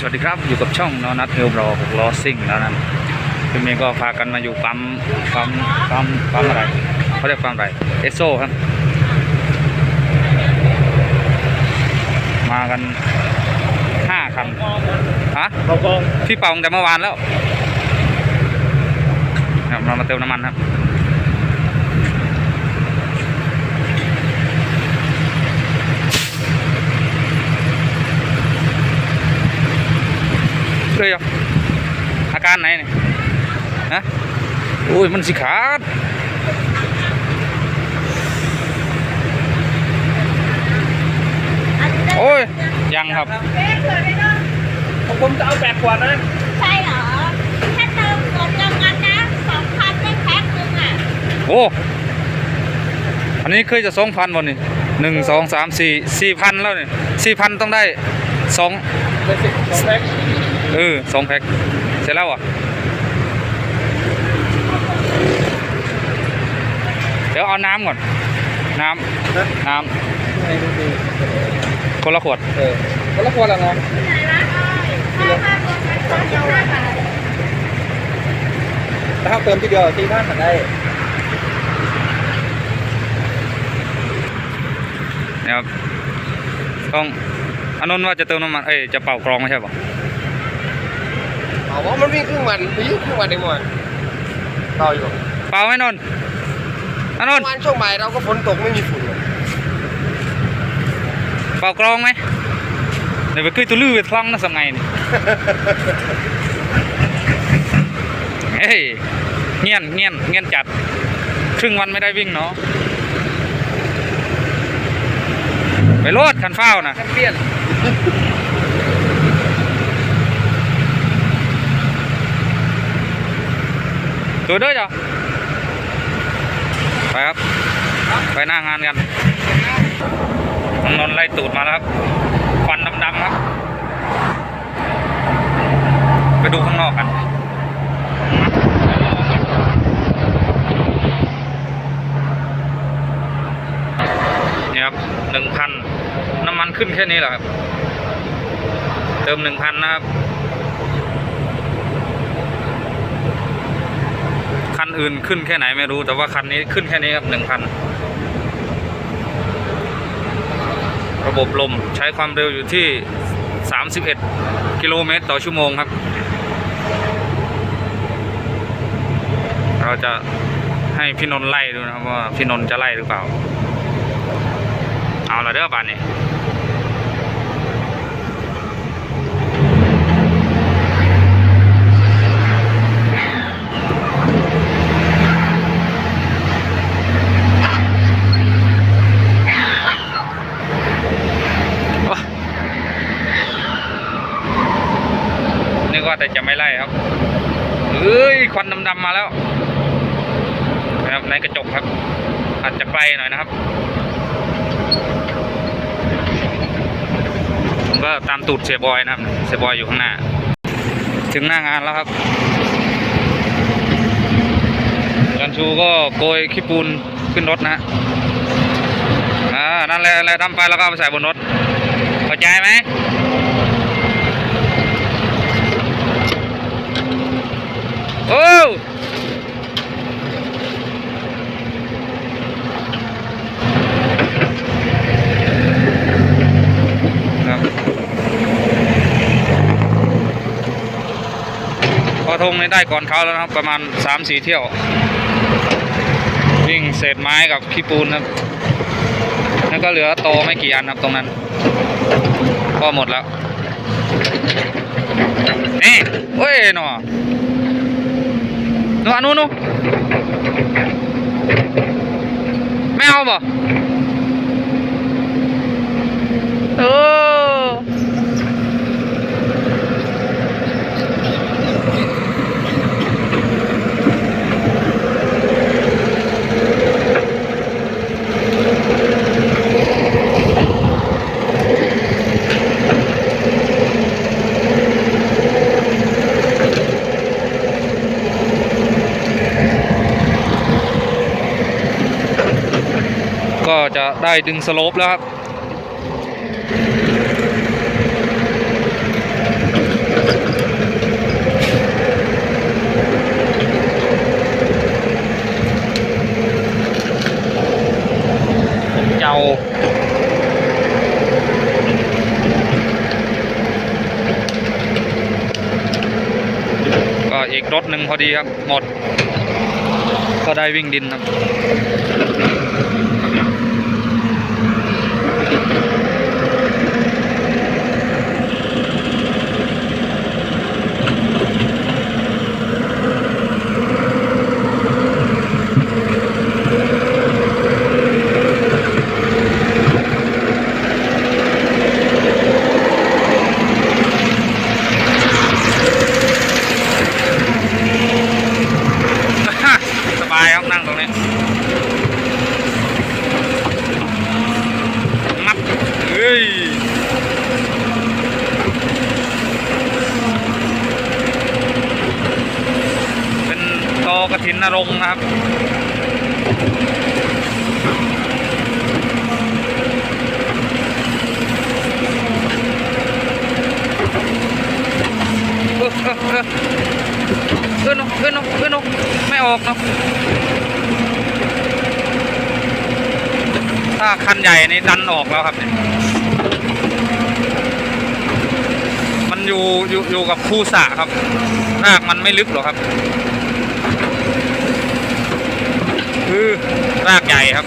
สวัสดีครับอยู่กับช่องนอนัทเฮลรอหกล้อซิ่งแล้วนั้นคือเมย์ก็พากันมาอยู่ปั๊มปั๊มปั๊มปั๊มอะไรเขาเรียกปั๊มอะไรเอสโซครับ มากันห้าคันฮะเรากองพี่เป่าตั้งแต่เมื่อวานแล้วครับเรามาเติมน้ำมันครับ เลยเหรออาการไหนเนี่ยฮะโอ้ยมันสิขาดโอ้ยยังครับของผมจะเอาแปดขวดนะใช่เหรอถ้าเติมกดยังงั้นนะสองพันได้แพ็คนึงอะโอ้อันนี้เคยจะสองพันบนนี่หนึ่งสองสามสี่สี่พันแล้วนี่สี่พันต้องได้สองเป็นสิบสองแพ็ค เออสองแพ็คเสร็จแล้วอะ เดี๋ยวเอาน้ำก่อน น้ำนะน้ให้ดูดีำคนละขวดเออคนละขวดละเนาะไหนละอ้อยถ้าถ้าคนเป็นคนเดียวห้าบาทถ้าเติมทีเดียวตีท่านได้นะครับต้องอนนนท์ว่าจะเติมน้ำมัน เอ้ย จะเป่ากรองไม่ใช่ป่ะ เอาว่ามันวิ่งครึ่งวันไปยิ่งครึ่งวันเองมั้งต่ออยู่เป่าไหมนนท์อนนเมื่ท์อวานช่วงบ่ายเราก็ฝนตกไม่มีฝุ่นเลยเป่ากรองไหมเดี๋ยวไปขึ้นตัวลื้อไปคล้องนะสมัยนี่ เฮ้ยเงียนเงียนเงียนจัด ครึ่งวันไม่ได้วิ่งเนาะไปโลดคันเฝ้าวนะ แชมเปี้ยน ตัวเด้อจ้ะไปครับ ไปหน้างานกันนอนไล่ตูดมาแล้วครับควันดำๆครับ ไปดูข้างนอกกันนี่ครับหนึ่งพันน้ำมันขึ้นแค่นี้แหละครับ เติมหนึ่งพันนะครับ คัน อื่นขึ้นแค่ไหนไม่รู้แต่ว่าคันนี้ขึ้นแค่นี้ครับหนึ่งพันระบบลมใช้ความเร็วอยู่ที่ 31 กิโลเมตรต่อชั่วโมงครับ เราจะให้พี่นนท์ไล่ดูนะครับว่าพี่นนท์จะไล่หรือเปล่า เอาละเด้อบ้านนี้ โอ๊ยนึกว่า แต่จะไม่ไล่ครับเอ้ยควันดำๆมาแล้วนะครับในกระจกครับ อาจจะไกลหน่อยนะครับผมก็ตามตูดเสียบอยนะครับเสียบอยอยู่ข้างหน้า ถึงหน้างานแล้วครับจันชูก็โกยขี้ปูนขึ้นรถนะฮะอ่านั่นแหละอะไรทำไปแล้วก็เอาไปใส่บนรถเข้าใจไหม โอ้วครับ พอทงนี่ได้ก่อนเขาแล้วนะครับ ประมาณสามสี่เที่ยว วิ่งเศษไม้กับขี้ปูนครับนั่นก็เหลือโตไม่กี่อันครับตรงนั้น ก็หมดแล้ว นี่เว้ยหนอหนูอันนู้นหนูไม่เอาบ่เออ ดึงสโลปแล้วครับเจ้าก็อีกรถหนึ่งพอดีครับ หมด ก็ได้วิ่งดินครับ รงค์ครับเออเออเออเออเนอะเออเนอะเออเนอะไม่ออกเนาะถ้าคันใหญ่นี่ดันออกแล้วครับเนี่ยมันอยู่อยู่อยู่กับคู่สะครับรากมันไม่ลึกหรอกครับ คือรากใหญ่ครับ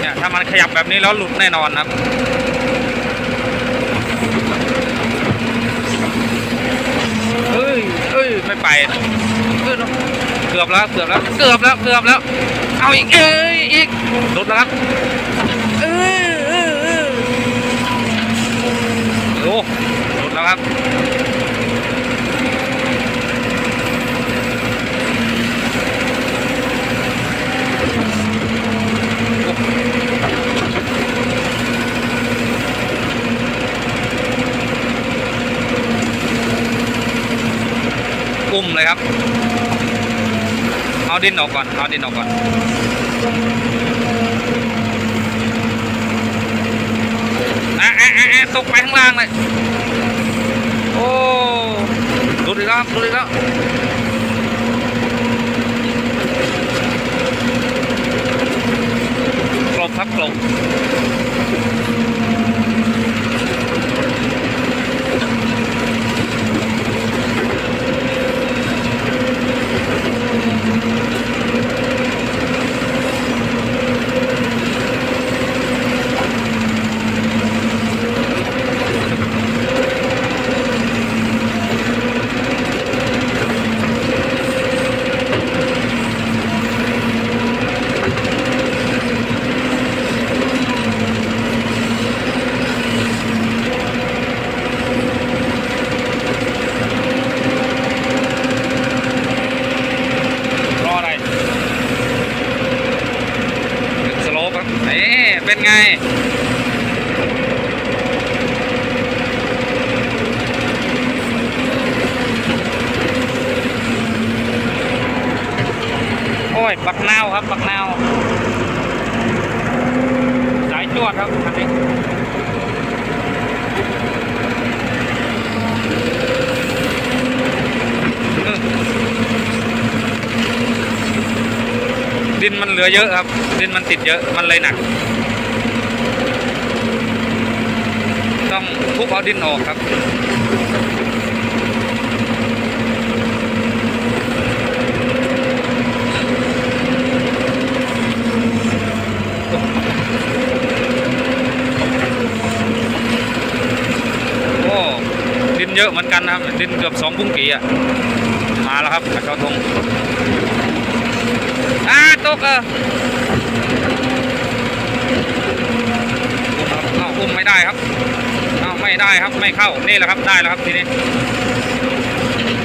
เนี่ยถ้ามันขยับแบบนี้แล้วหลุดแน่นอนครับเอ้ยเอ้ยไม่ไปนะเออเนอะเกือบแล้วเกือบแล้วเกือบแล้วเกือบแล้ว เอาอีกเอ้ยอีกหลุดแล้วครับ เออเออเออโอ้หลุดแล้วครับ กุ้มเลยครับ เอา ดินออกก่อน เอาดินออกก่อน อะอะอะอะตกไปข้างล่างเลย โอ้ดูดีแล้วครับหลุดอีกแล้วกลบครับกลบ รออะไรถึงสโลปครับนี่เป็นไง โอ้ย ปักนาวครับ ปักนาว สายจวดครับคันนี้อืม ดินมัน เหลือเยอะครับดินมันติดเยอะมันเลยหนัก ต้องทุบเอาดินออกครับโอ้ดินเยอะเหมือนกันนะครับดินเกือบสองบุ้งกี่อะ มาแล้วครับกระเช้าธงอ่า ตกเออเอาอุ้มไม่ได้ครับเอาไม่ได้ครับไม่เข้านี่แหละครับได้แล้วครับทีนี้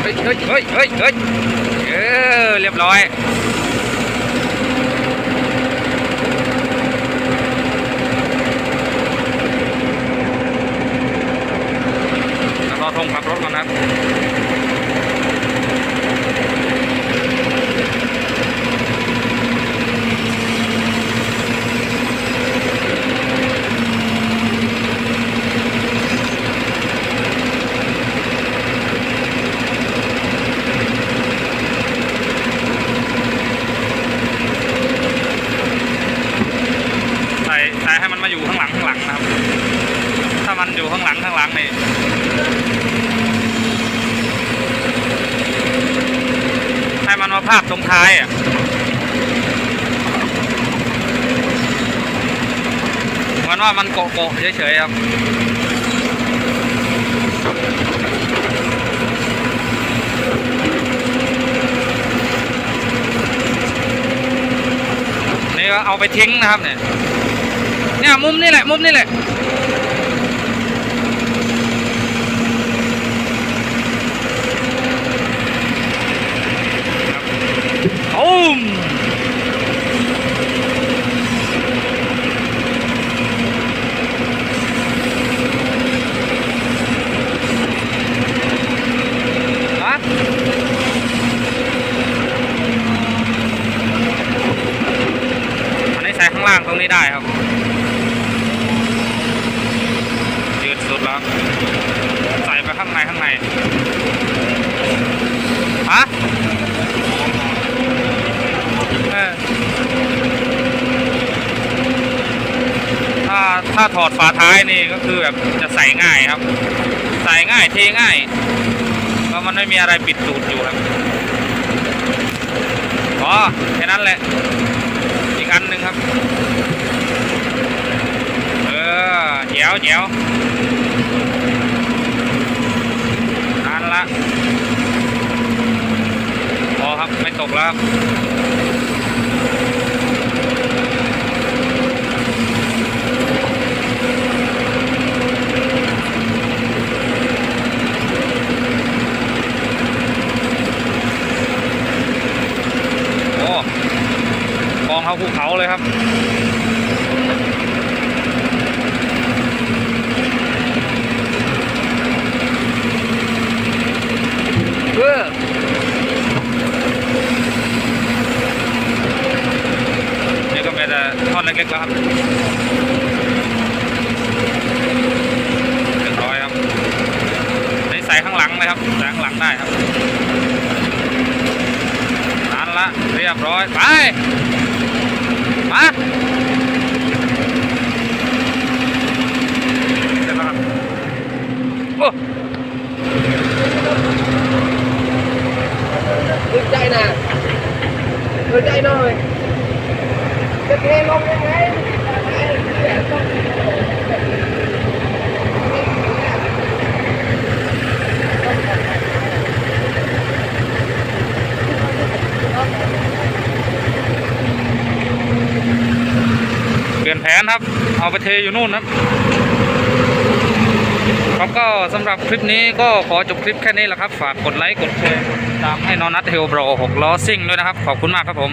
เฮ้ยเฮ้ยเฮ้ยเฮ้ยเฮ้ยเออเรียบร้อยแล้วก็ทงขับรถก่อนนะครับ ใส่ใส่ให้มันมาอยู่ข้างหลังข้างหลังนะครับ ถ้ามันอยู่ข้างหลังข้างหลังนี่ให้มันมาพาดตรง ท้ายอะเหมือนว่ามันโกะโกะเฉยๆครับนี่ก็เอาไปทิ้งนะครับเนี่ยเนี่ยมุมนี่แหละ มุมนี่แหละ โอ้มฮะอันนี้ใส่ข้างล่างตรงนี้ได้ครับ ยืดสุดแล้ว ใส่ไปข้างในข้างใน ฮะ เออถ้าถ้าถ อดฝาท้ายนี่ก็คือแบบจะใส่ง่ายครับ ใส่ง่ายเทง่ายเพราะมันไม่มีอะไรปิดตูดอยู่ครับอ๋อแค่นั้นแหละ อีกอันหนึ่งครับ เออแจ๋วแจ๋วนั่นละพอครับไม่ตกแล้วครับ กองเขาภูเขาเลยครับเออนี่ก็เป็นท่อนเล็กๆแล้วครับร้อยครับนี่ใส่ข้างหลังเลยครับใส่ข้างหลังได้ครับนั่น ละเรียบร้อย ไป มาเสร็จแล้วครับโอ้ดึงใจนะดึงใจหน่อยจะเทลงยังไง เปลี่ยนแผนครับ เอาไปเทอยู่นู่นครับครับก็สำหรับคลิปนี้ก็ขอจบคลิปแค่นี้แหละครับ ฝากกดไลค์กดแชร์กดติดตามให้นอนัทเฮลโบรหกล้อซิ่งด้วยนะครับ ขอบคุณมากครับผม